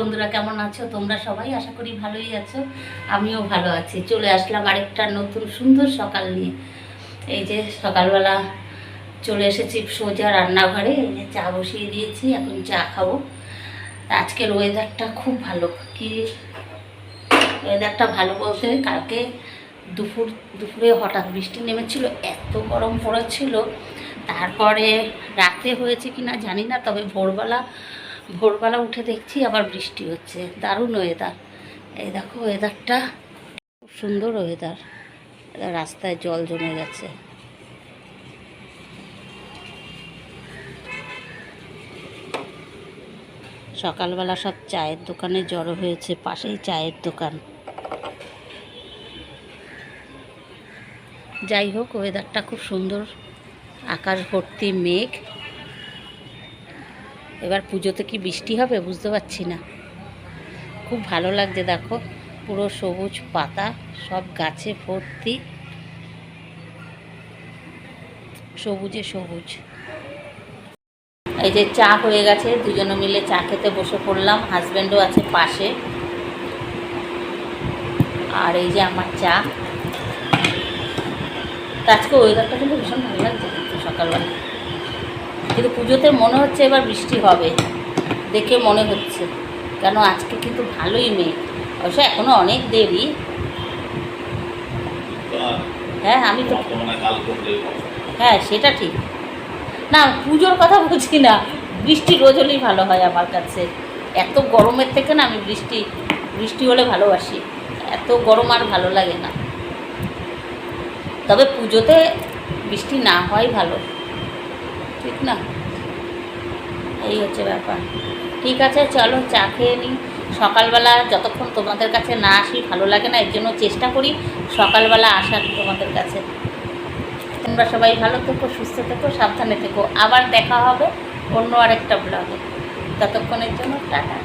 বন্ধুরা, কেমন আছো? তোমরা সবাই আশা করি ভালোই আছো, আমিও ভালো আছি। চলে আসলাম আরেকটা নতুন সুন্দর সকাল নিয়ে। এই যে সকালবেলা চলে এসেছি সোজা রান্নাঘরে, এই যে চা বসিয়ে দিয়েছি, এখন চা খাব। আজকের ওয়েদারটা খুব ভালো। কি ওয়েদারটা ভালো বলতে কালকে দুপুর, দুপুরে হঠাৎ বৃষ্টি নেমেছিল, এত গরম পড়েছিল। তারপরে রাতে হয়েছে কি না জানি না, তবে ভোরবেলা ভোরবেলা উঠে দেখছি আবার বৃষ্টি হচ্ছে। দারুণ ওয়েদার এই দেখো ওয়েদারটা খুব সুন্দর ওয়েদার রাস্তায় জল জমে গেছে। সকালবেলা সব চায়ের দোকানে জড়ো হয়েছে, পাশেই চায়ের দোকান। যাই হোক ওয়েদারটা খুব সুন্দর। আকাশ ভর্তি মেঘ। এবার পুজোতে কি বৃষ্টি হবে বুঝতে পারছি না। খুব ভালো লাগছে দেখো, পুরো সবুজ পাতা, সব গাছে ভর্তি। সবুজে সবুজ। এই যে চা হয়ে গেছে, দুজনে মিলে চা খেতে বসে পড়লাম হাজব্যান্ডও আছে পাশে। আর এই যে আমার চা। আজকে ওয়েদারটা কিন্তু ভীষণ ভালো লাগছে, সকালবেলা। কিন্তু পুজোতে মনে হচ্ছে এবার বৃষ্টি হবে দেখে মনে হচ্ছে। কেন আজকে কিন্তু ভালোই মেঘ। অবশ্য এখনও অনেক দেরি। হ্যাঁ আমি তো হ্যাঁ সেটা ঠিক। না পুজোর কথা বলছি না। বৃষ্টি রোজ হলেই ভালো হয় আমার কাছে। এত গরমের থেকে না আমি বৃষ্টি বৃষ্টি হলে ভালোবাসি। এত গরম আর ভালো লাগে না। তবে পুজোতে বৃষ্টি না হয় ভালো। ঠিক না? এই হচ্ছে ব্যাপার। ঠিক আছে, চলো চা খেয়ে নিই। সকালবেলা যতক্ষণ তোমাদের কাছে না আসি, ভালো লাগে না, এর জন্য চেষ্টা করি সকালবেলা আসার তোমাদের কাছে। তোমরা সবাই ভালো থেকো, সুস্থ থেকো, সাবধানে থেকো। আবার দেখা হবে অন্য আরেকটা ব্লগে ততক্ষণের জন্য টাটা।